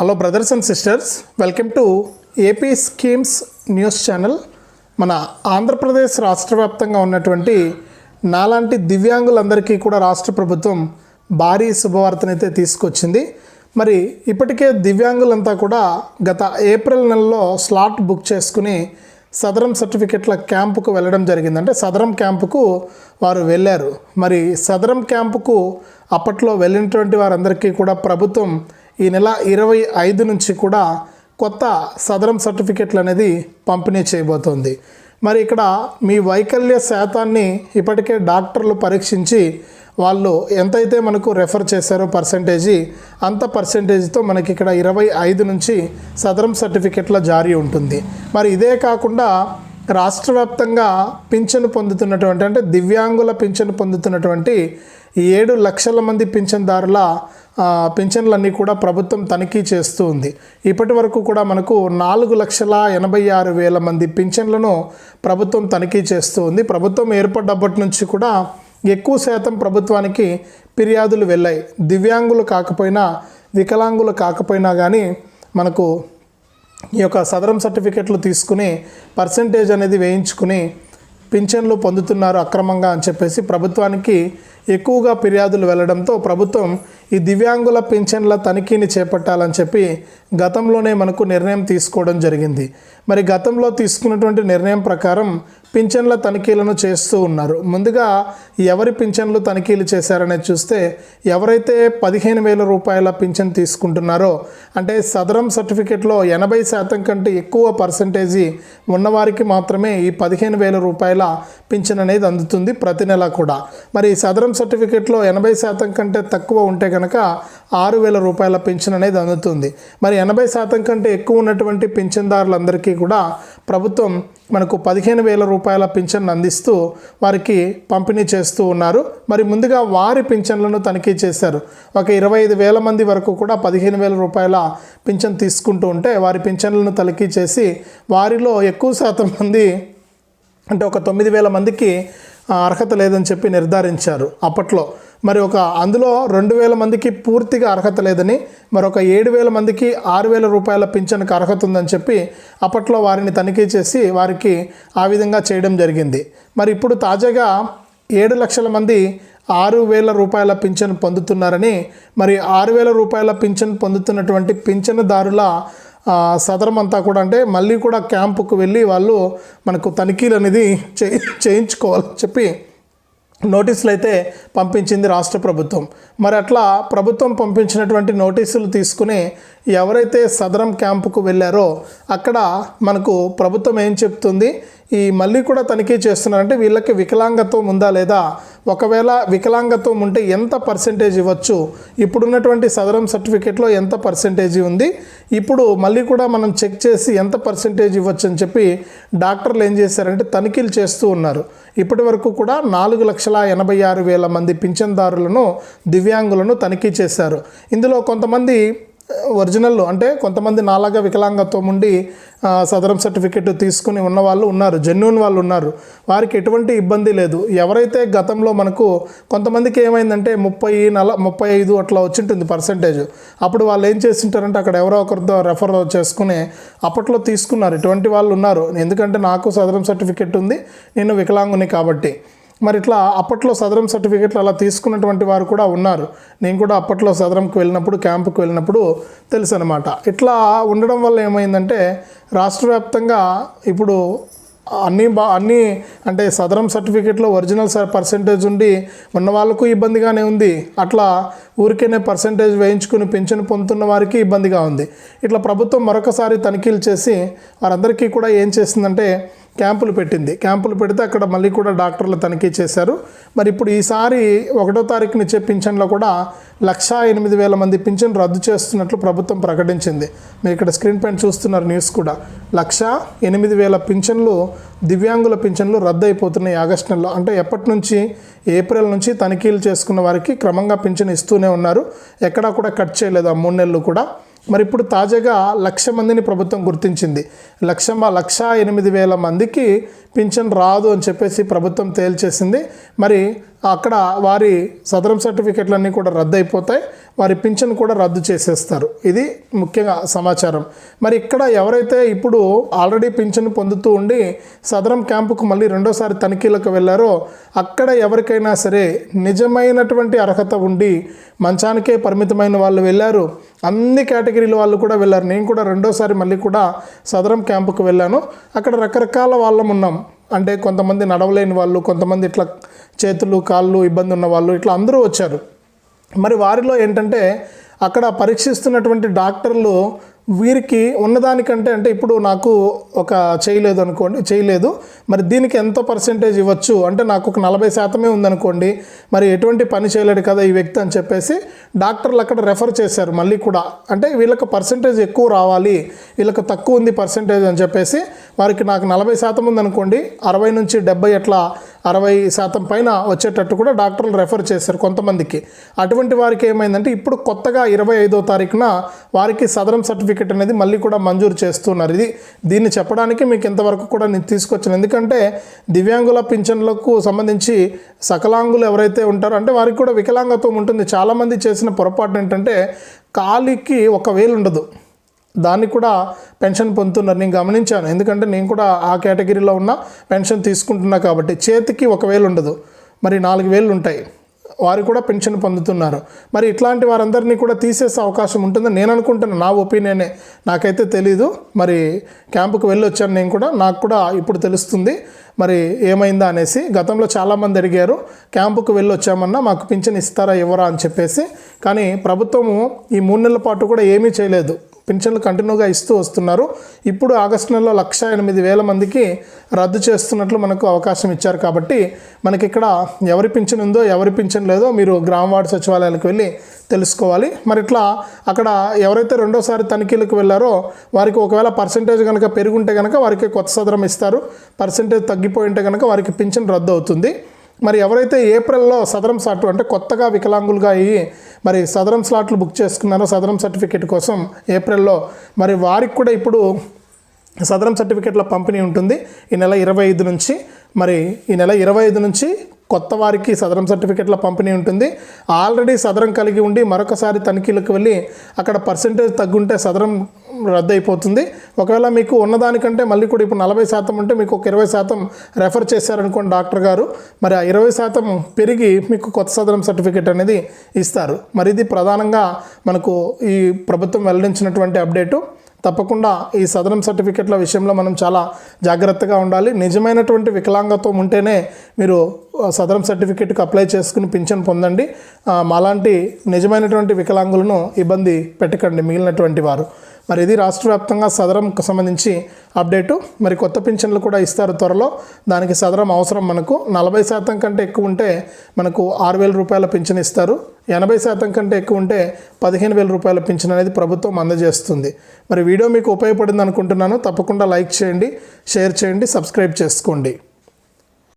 Hello brothers and sisters welcome to AP schemes news channel మన ఆంధ్రప్రదేశ్ రాష్ట్ర వ్యాప్తంగా ఉన్నటువంటి నాలాంటి దివ్యాంగులందరికీ కూడా రాష్ట్ర ప్రభుత్వం భారీ శుభవార్తనైతే తీసుకొచ్చింది. మరి ఇప్పటికే దివ్యాంగులంతా కూడా గత ఏప్రిల్ నెలలో స్లాట్ బుక్ చేసుకుని సదరం సర్టిఫికెట్ల క్యాంపుకు వెళ్ళడం జరిగింది. అంటే సదరం క్యాంపుకు వారు వెళ్ళారు. మరి సదరం క్యాంపుకు అప్పట్లో వెళ్ళినటువంటి వారందరికీ కూడా ప్రభుత్వం ఈ నెల ఇరవై ఐదు నుంచి కూడా కొత్త సదరం సర్టిఫికెట్లు అనేది పంపిణీ చేయబోతోంది. మరి ఇక్కడ మీ వైకల్య శాతాన్ని ఇప్పటికే డాక్టర్లు పరీక్షించి వాళ్ళు ఎంతైతే మనకు రెఫర్ చేశారో పర్సంటేజీ అంత పర్సంటేజ్తో మనకి ఇక్కడ ఇరవై ఐదు నుంచి సదరం సర్టిఫికెట్ల జారీ ఉంటుంది. మరి ఇదే కాకుండా రాష్ట్ర వ్యాప్తంగా పింఛను పొందుతున్నటువంటి అంటే దివ్యాంగుల పింఛను పొందుతున్నటువంటి ఏడు లక్షల మంది పింఛన్దారుల పింఛన్లన్నీ కూడా ప్రభుత్వం తనిఖీ చేస్తూ ఉంది. ఇప్పటి వరకు కూడా మనకు నాలుగు లక్షల ఎనభై ఆరు వేల మంది పింఛన్లను ప్రభుత్వం తనిఖీ చేస్తూ ఉంది. ప్రభుత్వం ఏర్పడ్డప్పటి నుంచి కూడా ఎక్కువ శాతం ప్రభుత్వానికి ఫిర్యాదులు వెళ్ళాయి. దివ్యాంగులు కాకపోయినా వికలాంగులు కాకపోయినా కానీ మనకు ఈ యొక్క సదరం సర్టిఫికెట్లు తీసుకుని పర్సంటేజ్ అనేది వేయించుకుని పింఛన్లు పొందుతున్నారు అక్రమంగా అని చెప్పేసి ప్రభుత్వానికి ఎక్కువగా ఫిర్యాదులు వెళ్ళడంతో ప్రభుత్వం ఈ దివ్యాంగుల పింఛన్ల తనిఖీని చేపట్టాలని చెప్పి గతంలోనే మనకు నిర్ణయం తీసుకోవడం జరిగింది. మరి గతంలో తీసుకున్నటువంటి నిర్ణయం ప్రకారం పింఛన్ల తనిఖీలను చేస్తూ ఉన్నారు. ముందుగా ఎవరి పింఛన్లు తనిఖీలు చేశారనేది చూస్తే ఎవరైతే పదిహేను వేల రూపాయల పింఛన్ తీసుకుంటున్నారో అంటే సదరం సర్టిఫికెట్లో ఎనభై శాతం కంటే ఎక్కువ పర్సంటేజీ ఉన్నవారికి మాత్రమే ఈ పదిహేను వేల రూపాయల పింఛన్ అనేది అందుతుంది ప్రతి నెల కూడా. మరి ఈ ఇన్కమ్ సర్టిఫికెట్లో ఎనభై శాతం కంటే తక్కువ ఉంటే కనుక ఆరు వేల రూపాయల పింఛన్ అనేది అందుతుంది. మరి ఎనభై శాతం కంటే ఎక్కువ ఉన్నటువంటి పింఛన్దారులందరికీ కూడా ప్రభుత్వం మనకు పదిహేను వేల రూపాయల పింఛన్ అందిస్తూ వారికి పంపిణీ చేస్తూ ఉన్నారు. మరి ముందుగా వారి పింఛన్లను తనిఖీ చేశారు. ఒక ఇరవై ఐదు వేల మంది వరకు కూడా పదిహేను వేల రూపాయల పింఛన్ తీసుకుంటూ ఉంటే వారి పింఛన్లను తనిఖీ చేసి వారిలో ఎక్కువ శాతం మంది అంటే ఒక తొమ్మిది వేల మందికి అర్హత లేదని చెప్పి నిర్ధారించారు అప్పట్లో. మరి ఒక అందులో రెండు వేల మందికి పూర్తిగా అర్హత లేదని మరొక ఏడు వేల మందికి ఆరు వేల రూపాయల పింఛన్కి అర్హత ఉందని చెప్పి అప్పట్లో వారిని తనిఖీ చేసి వారికి ఆ విధంగా చేయడం జరిగింది. మరి ఇప్పుడు తాజాగా ఏడు లక్షల మంది ఆరు వేల రూపాయల పింఛన్ పొందుతున్నారని మరి ఆరు వేల రూపాయల పింఛన్ పొందుతున్నటువంటి పింఛన్దారుల సదరం అంతా కూడా అంటే మళ్ళీ కూడా క్యాంపుకు వెళ్ళి వాళ్ళు మనకు తనిఖీలు అనేది చేయి చేయించుకోవాలని చెప్పి నోటీసులు అయితే పంపించింది రాష్ట్ర ప్రభుత్వం. మరి అట్లా ప్రభుత్వం పంపించినటువంటి నోటీసులు తీసుకుని ఎవరైతే సదరం క్యాంపుకు వెళ్ళారో అక్కడ మనకు ప్రభుత్వం ఏం చెప్తుంది? ఈ మళ్ళీ కూడా తనిఖీ చేస్తున్నారంటే వీళ్ళకి వికలాంగత్వం ఉందా లేదా? ఒకవేళ వికలాంగత్వం ఉంటే ఎంత పర్సెంటేజ్ ఇవ్వచ్చు? ఇప్పుడున్నటువంటి సదరం సర్టిఫికేట్లో ఎంత పర్సెంటేజ్ ఉంది? ఇప్పుడు మళ్ళీ కూడా మనం చెక్ చేసి ఎంత పర్సెంటేజ్ ఇవ్వచ్చు అని చెప్పి డాక్టర్లు ఏం చేశారంటే తనిఖీలు చేస్తూ ఉన్నారు. ఇప్పటి వరకు కూడా నాలుగు లక్షల ఎనభై ఆరు వేల మంది పింఛన్దారులను దివ్యాంగులను తనిఖీ చేశారు. ఇందులో కొంతమంది ఒరిజినల్ అంటే కొంతమంది నాలాగా వికలాంగత్వం ఉండి సదరం సర్టిఫికెట్ తీసుకుని ఉన్న వాళ్ళు ఉన్నారు జెన్యున్ వాళ్ళు ఉన్నారు. వారికి ఎటువంటి ఇబ్బంది లేదు. ఎవరైతే గతంలో మనకు కొంతమందికి ఏమైందంటే ముప్పై నల ముప్పై ఐదు అట్లా వచ్చింటుంది పర్సంటేజ్. అప్పుడు వాళ్ళు ఏం చేసింటారంటే అక్కడ ఎవరో ఒకరితో రెఫర్ చేసుకుని అప్పట్లో తీసుకున్నారు. ఇటువంటి వాళ్ళు ఉన్నారు. ఎందుకంటే నాకు సదరం సర్టిఫికెట్ ఉంది నేను వికలాంగుని కాబట్టి. మరి ఇట్లా అప్పట్లో సదరం సర్టిఫికెట్లు అలా తీసుకున్నటువంటి వారు కూడా ఉన్నారు. నేను కూడా అప్పట్లో సదరంకి వెళ్ళినప్పుడు క్యాంపుకి వెళ్ళినప్పుడు తెలుసు అనమాట ఇట్లా ఉండడం వల్ల ఏమైందంటే రాష్ట్ర వ్యాప్తంగా ఇప్పుడు అన్నీ బా అన్నీ అంటే సదరం సర్టిఫికెట్లో ఒరిజినల్ పర్సంటేజ్ ఉండి ఉన్న వాళ్ళకు ఇబ్బందిగానే ఉంది. అట్లా ఊరికేనే పర్సంటేజ్ వేయించుకుని పెన్షన్ పొందుతున్న వారికి ఇబ్బందిగా ఉంది. ఇట్లా ప్రభుత్వం మరొకసారి తనిఖీలు చేసి వారందరికీ కూడా ఏం చేసిందంటే క్యాంపులు పెట్టింది. క్యాంపులు పెడితే అక్కడ మళ్ళీ కూడా డాక్టర్లు తనిఖీ చేశారు. మరి ఇప్పుడు ఈసారి ఒకటో తారీఖున ఇచ్చే పింఛన్లో కూడా లక్షా ఎనిమిది వేల మంది పింఛన్ రద్దు చేస్తున్నట్లు ప్రభుత్వం ప్రకటించింది. మీరు ఇక్కడ స్క్రీన్ పైన చూస్తున్నారు న్యూస్ కూడా. లక్షా ఎనిమిది వేల పింఛన్లు దివ్యాంగుల పింఛన్లు రద్దు అయిపోతున్నాయి ఆగస్టు నెలలో. అంటే ఎప్పటి నుంచి? ఏప్రిల్ నుంచి తనిఖీలు చేసుకున్న వారికి క్రమంగా పింఛన్ ఇస్తూనే ఉన్నారు. ఎక్కడా కూడా కట్ చేయలేదు ఆ మూడు నెలలు కూడా. మరి ఇప్పుడు తాజాగా లక్ష మందిని ప్రభుత్వం గుర్తించింది. లక్ష లక్ష ఎనిమిది వేల మందికి పింఛన్ రాదు అని చెప్పేసి ప్రభుత్వం తేల్చేసింది. మరి అక్కడ వారి సదరం సర్టిఫికెట్లన్నీ కూడా రద్దు అయిపోతాయి వారి పింఛన్ కూడా రద్దు చేసేస్తారు. ఇది ముఖ్యంగా సమాచారం. మరి ఇక్కడ ఎవరైతే ఇప్పుడు ఆల్రెడీ పింఛన్ పొందుతూ ఉండి సదరం క్యాంపుకు మళ్ళీ రెండోసారి తనిఖీలకు వెళ్ళారో అక్కడ ఎవరికైనా సరే నిజమైనటువంటి అర్హత ఉండి మంచానికే పరిమితమైన వాళ్ళు వెళ్ళారు. అన్ని కేటగిరీల వాళ్ళు కూడా వెళ్ళారు. నేను కూడా రెండోసారి మళ్ళీ కూడా సదరం క్యాంపుకు వెళ్ళాను. అక్కడ రకరకాల వాళ్ళం ఉన్నాం. అంటే కొంతమంది నడవలేని వాళ్ళు కొంతమంది ఇట్లా చేతులు కాళ్ళు ఇబ్బంది ఉన్న వాళ్ళు ఇట్లా అందరూ వచ్చారు. మరి వారిలో ఏంటంటే అక్కడ పరీక్షిస్తున్నటువంటి డాక్టర్లు వీరికి ఉన్నదానికంటే అంటే ఇప్పుడు నాకు ఒక చేయలేదు అనుకోండి చేయలేదు మరి దీనికి ఎంత పర్సెంటేజ్ ఇవ్వచ్చు? అంటే నాకు ఒక నలభై శాతమే ఉందనుకోండి మరి ఎటువంటి పని చేయలేడు కదా ఈ వ్యక్తి అని చెప్పేసి డాక్టర్లు అక్కడ రెఫర్ చేశారు మళ్ళీ కూడా. అంటే వీళ్ళకి పర్సెంటేజ్ ఎక్కువ రావాలి వీళ్ళకి తక్కువ ఉంది పర్సెంటేజ్ అని చెప్పేసి వారికి నాకు నలభై శాతం ఉందనుకోండి అరవై నుంచి డెబ్బై అట్లా అరవై శాతం పైన వచ్చేటట్టు కూడా డాక్టర్లు రెఫర్ చేశారు కొంతమందికి. అటువంటి వారికి ఏమైందంటే ఇప్పుడు కొత్తగా ఇరవై ఐదో తారీఖున వారికి సదరం సర్టిఫికెట్ అనేది మళ్ళీ కూడా మంజూరు చేస్తున్నారు. ఇది దీన్ని చెప్పడానికి మీకు ఇంతవరకు కూడా నేను తీసుకొచ్చాను. ఎందుకంటే దివ్యాంగుల పింఛన్లకు సంబంధించి సకలాంగులు ఎవరైతే ఉంటారో అంటే వారికి కూడా వికలాంగత్వం ఉంటుంది. చాలామంది చేసిన పొరపాటు ఏంటంటే కాలికి ఒక వేలు ఉండదు. దాన్ని కూడా పెన్షన్ పొందుతున్నారు. నేను గమనించాను. ఎందుకంటే నేను కూడా ఆ కేటగిరీలో ఉన్న పెన్షన్ తీసుకుంటున్నా కాబట్టి చేతికి ఒకవేలు ఉండదు. మరి నాలుగు వేలు ఉంటాయి. వారు కూడా పెన్షన్ పొందుతున్నారు. మరి ఇట్లాంటి వారందరినీ కూడా తీసేసే అవకాశం ఉంటుందని నేను అనుకుంటున్నాను నా ఒపీనియనే. నాకైతే తెలీదు. మరి క్యాంపుకు వెళ్ళి వచ్చాను నేను కూడా. నాకు కూడా ఇప్పుడు తెలుస్తుంది. మరి ఏమైందా అనేసి. గతంలో చాలామంది అడిగారు క్యాంపుకు వెళ్ళి వచ్చామన్నా మాకు పింఛన్ ఇస్తారా ఇవ్వరా? అని చెప్పేసి. కానీ ప్రభుత్వము ఈ మూడు నెలల పాటు కూడా ఏమీ చేయలేదు. పింఛన్లు కంటిన్యూగా ఇస్తూ వస్తున్నారు. ఇప్పుడు ఆగస్టు నెలలో లక్ష ఎనిమిది వేల మందికి రద్దు చేస్తున్నట్లు మనకు అవకాశం ఇచ్చారు కాబట్టి మనకి ఇక్కడ ఎవరి పింఛన్ ఉందో ఎవరి పింఛన్ లేదో మీరు గ్రామ వార్డు సచివాలయాలకు వెళ్ళి తెలుసుకోవాలి. మరి ఇట్లా అక్కడ ఎవరైతే రెండోసారి తనిఖీలకు వెళ్ళారో వారికి ఒకవేళ పర్సంటేజ్ కనుక పెరుగుంటే కనుక వారికి కొత్త సదరం ఇస్తారు. పర్సంటేజ్ తగ్గిపోయి ఉంటే కనుక వారికి పింఛన్ రద్దు అవుతుంది. మరి ఎవరైతే ఏప్రిల్లో సదరం సాటు అంటే కొత్తగా వికలాంగులుగా అయ్యి మరి సదరం స్లాట్లు బుక్ చేసుకున్నారో సదరం సర్టిఫికేట్ కోసం ఏప్రిల్లో. మరి వారికి కూడా ఇప్పుడు సదరం సర్టిఫికేట్ల పంపిణీ ఉంటుంది. ఈ నెల ఇరవై ఐదు నుంచి. మరి ఈ నెల ఇరవై ఐదు నుంచి కొత్త వారికి సదరం సర్టిఫికేట్ల పంపిణీ ఉంటుంది. ఆల్రెడీ సదరం కలిగి ఉండి మరొకసారి తనిఖీలకు వెళ్ళి అక్కడ పర్సంటేజ్ తగ్గుంటే సదరం రద్దు అయిపోతుంది ఒకవేళ మీకు ఉన్నదానికంటే మళ్ళీ కూడా ఇప్పుడు నలభై శాతం ఉంటే మీకు ఒక ఇరవై శాతం రెఫర్ చేశారనుకోండి డాక్టర్ గారు మరి ఆ ఇరవై శాతం పెరిగి మీకు కొత్త సదరం సర్టిఫికేట్ అనేది ఇస్తారు. మరి ఇది ప్రధానంగా మనకు ఈ ప్రభుత్వం వెల్లడించినటువంటి అప్డేటు. తప్పకుండా ఈ సదరం సర్టిఫికెట్ల విషయంలో మనం చాలా జాగ్రత్తగా ఉండాలి. నిజమైనటువంటి వికలాంగత్వం ఉంటేనే మీరు సదనం సదరం సర్టిఫికెట్కి అప్లై చేసుకుని పింఛన్ పొందండి. మాలాంటి నిజమైనటువంటి వికలాంగులను ఇబ్బంది పెట్టకండి మిగిలినటువంటి వారు. మరి ఇది రాష్ట్ర వ్యాప్తంగా సదరంకు సంబంధించి అప్డేటు. మరి కొత్త పింఛన్లు కూడా ఇస్తారు త్వరలో. దానికి సదరం అవసరం మనకు. నలభై శాతం కంటే ఎక్కువ ఉంటే మనకు ఆరు వేల రూపాయల పింఛన్ ఇస్తారు. ఎనభై శాతం కంటే ఎక్కువ ఉంటే పదిహేను వేల రూపాయల పింఛన్ అనేది ప్రభుత్వం అందజేస్తుంది. మరి వీడియో మీకు ఉపయోగపడింది అనుకుంటున్నాను. తప్పకుండా లైక్ చేయండి షేర్ చేయండి సబ్స్క్రైబ్ చేసుకోండి.